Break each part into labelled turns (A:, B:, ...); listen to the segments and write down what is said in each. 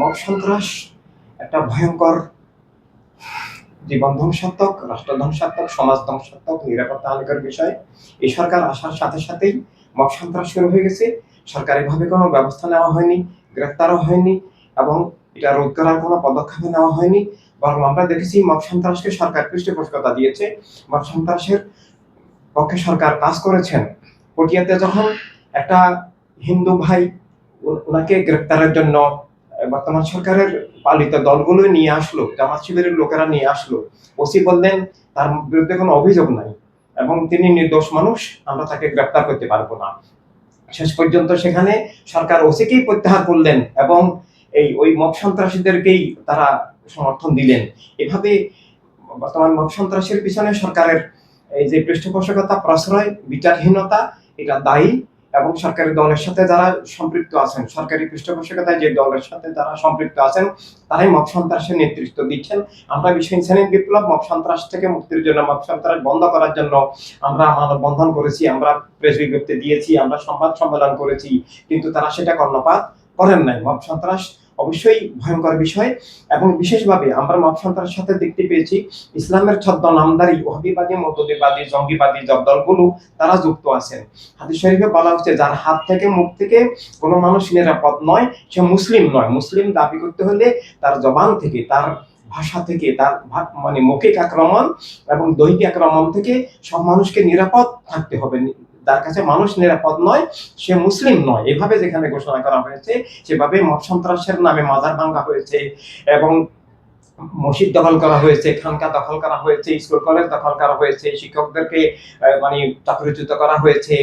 A: Mob সন্ত্রাস, একটা ভয়ঙ্কর জীবন ধ্বংসাত্মক রাষ্ট্র ধ্বংসাত্মক সমাজ ধ্বংসাত্মক নিরাপত্তা হানিকর বিষয়। এই সরকার আসার সাথে সাথেই মব সন্ত্রাস শুরু হয়ে গেছে। সরকারিভাবে কোনো ব্যবস্থা নেওয়া হয়নি গ্রেফতারও হয়নি এবং এটা রোধ করার কোনো পদক্ষেপ নেওয়া হয়নি। বরং আমরা দেখেছি মব সন্ত্রাসকে সরকার পৃষ্ঠপোষকতা দিয়েছে। মব সন্ত্রাসের পক্ষে সরকার কাজ করেছেন। পটিয়াতে যখন একটা হিন্দু ভাই ওনাকে গ্রেপ্তারের জন্য বর্তমান সরকারের পালিত দলগুলো নিয়ে আসলো জামাত শিবিরের লোকেরা নিয়ে আসলো। ওসি বললেন, তার বিরুদ্ধে কোনো অভিযোগ নাই এবং তিনি নির্দোষ মানুষ, আমরা তাকে গ্রেপ্তার করতে পারব না। শেষ পর্যন্ত সেখানে সরকার ওসিকেই প্রত্যাহার করলেন এবং এই, ওই মব সন্ত্রাসীদেরকেই তারা সমর্থন দিলেন। এভাবে বর্তমান মব সন্ত্রাসের পিছনে সরকারের এই যে পৃষ্ঠপোষকতা, প্রশ্রয়, বিচারহীনতা, এটা দায়ী। এবং সরকারি দলের সাথে যারা সম্পৃক্ত আছেন, সরকারি পৃষ্ঠপোষকতায় যে দলের সাথে যারা সম্পৃক্ত আছেন, তারাই মব সন্ত্রাসের নেতৃত্ব দিচ্ছেন। আমরা বিশ্ব ইনসানিক বিপ্লব, মব সন্ত্রাস থেকে মুক্তির জন্য, মব সন্ত্রাস বন্ধ করার জন্য আমরা মানববন্ধন করেছি, আমরা প্রেস বিজ্ঞপ্তি দিয়েছি, আমরা সংবাদ সম্মেলন করেছি, কিন্তু তারা সেটা কর্ণপাত করেন নাই। মব সন্ত্রাস অবশ্যই ভয়ঙ্কর বিষয় এবং বিশেষভাবে আমরা মব সন্ত্রাসের সাথে দেখতে পেয়েছি, ইসলামের ছদ্ম নামদারি ওহাবিবাদী মতদিবাদী জঙ্গিবাদী যে দলগুলো তারা যুক্ত আছেন। হাদিস শরীফে বলা হচ্ছে, যার হাত থেকে মুখ থেকে কোনো মানুষ নিরাপদ নয়, সে মুসলিম নয়। মুসলিম দাবি করতে হলে তার জবান থেকে, তার ভাষা থেকে, তার মানে মৌখিক আক্রমণ এবং দৈহিক আক্রমণ থেকে সব মানুষকে নিরাপদ থাকতে হবে। যার কাছে মানুষ নিরাপদ নয়, সে মুসলিম নয়। এভাবে যেখানে ঘোষণা করা হয়েছে, সেভাবে মত সন্ত্রাসের নামে মাজার ভাঙ্গা হয়েছে এবং মসজিদ দখল করা হয়েছে, খানকা দখল করা হয়েছে, স্কুল কলেজ দখল করা হয়েছে, শিক্ষকদেরকে মানে চাকরিচ্যুত করা হয়েছে।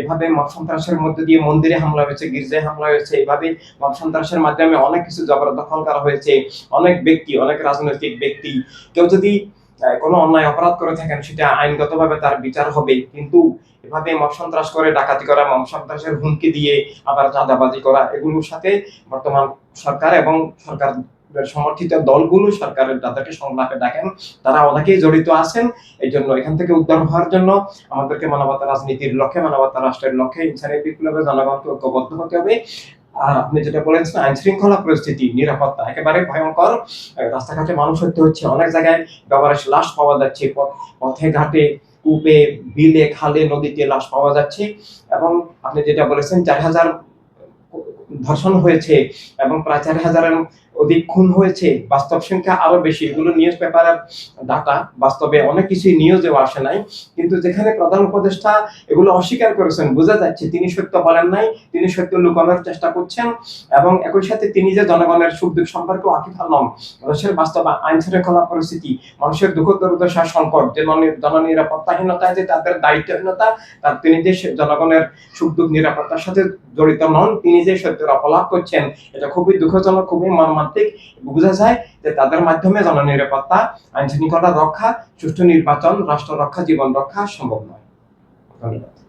A: এভাবে মত সন্ত্রাসের মধ্যে দিয়ে মন্দিরে হামলা হয়েছে, গির্জায় হামলা হয়েছে। এভাবে মত সন্ত্রাসের মাধ্যমে অনেক কিছু জবরদখল করা হয়েছে। অনেক ব্যক্তি, অনেক রাজনৈতিক ব্যক্তি, কেউ যদি কোনো অন্যায় অপরাধ করে থাকেন, সেটা আইনগতভাবে তার বিচার হবে। কিন্তু এভাবে মব সন্ত্রাস করে, ডাকাতি করা মব সন্ত্রাসের হুমকি দিয়ে আবার চাঁদাবাজি করা, এগুলোর সাথে বর্তমান সরকার এবং সরকার সমর্থিত দলগুলো সরকারের যাদেরকে সংলাপে ডাকেন, তারা অনেকেই জড়িত আছেন। এই জন্য এখান থেকে উদ্ধার হওয়ার জন্য আমাদেরকে মানবতা রাজনীতির লক্ষ্যে, মানবতা রাষ্ট্রের লক্ষ্যে ইনসানি বিপ্লবে জনগণকে ঐক্যবদ্ধ হতে হবে। আর আপনি যেটা বলেছেন আইন শৃঙ্খলা পরিস্থিতি, নিরাপত্তা একেবারে ভয়ঙ্কর। রাস্তাঘাটে মানুষ হতে হচ্ছে অনেক জায়গায় ব্যবহারের লাশ পাওয়া যাচ্ছে পথে ঘাটে কূপে, বিলে, খালে, নদীতে লাশ পাওয়া যাচ্ছে এবং আপনি যেটা বলেছেন, চার হাজার ধর্ষণ হয়েছে এবং প্রায় চার হাজারের অধিক খুন হয়েছে, বাস্তব সংখ্যা আরও বেশি। এগুলো নিউজ পেপারের ডাটা বাস্তবে অনেক কিছুই নিউজেও আসে নাই। কিন্তু যেখানে প্রধান উপদেষ্টা এগুলো অস্বীকার করেছেন, বোঝা যাচ্ছে তিনি সত্য বলেন নাই, তিনি সত্য লুকানোর চেষ্টা করছেন এবং একই সাথে তিনি যে জনগণের সুখ দুঃখ সম্পর্কে ওয়াকিফাল নন মানুষের বাস্তব আইন শৃঙ্খলা পরিস্থিতি, মানুষের দুঃখ, দুর্দশা, সংকট, যে জননিরাপত্তাহীনতা যে তাদের দায়িত্বহীনতা, তার তিনি যে জনগণের সুখ দুঃখ নিরাপত্তার সাথে জড়িত নন, তিনি যে সত্যের অপলাপ করছেন, এটা খুবই দুঃখজনক, খুবই মর্মান্তিক বোঝা যায় যে তাদের মাধ্যমে জননিরাপত্তা, আইনশৃঙ্খলা রক্ষা, সুষ্ঠু নির্বাচন, রাষ্ট্র রক্ষা, জীবন রক্ষা সম্ভব নয়। ধন্যবাদ।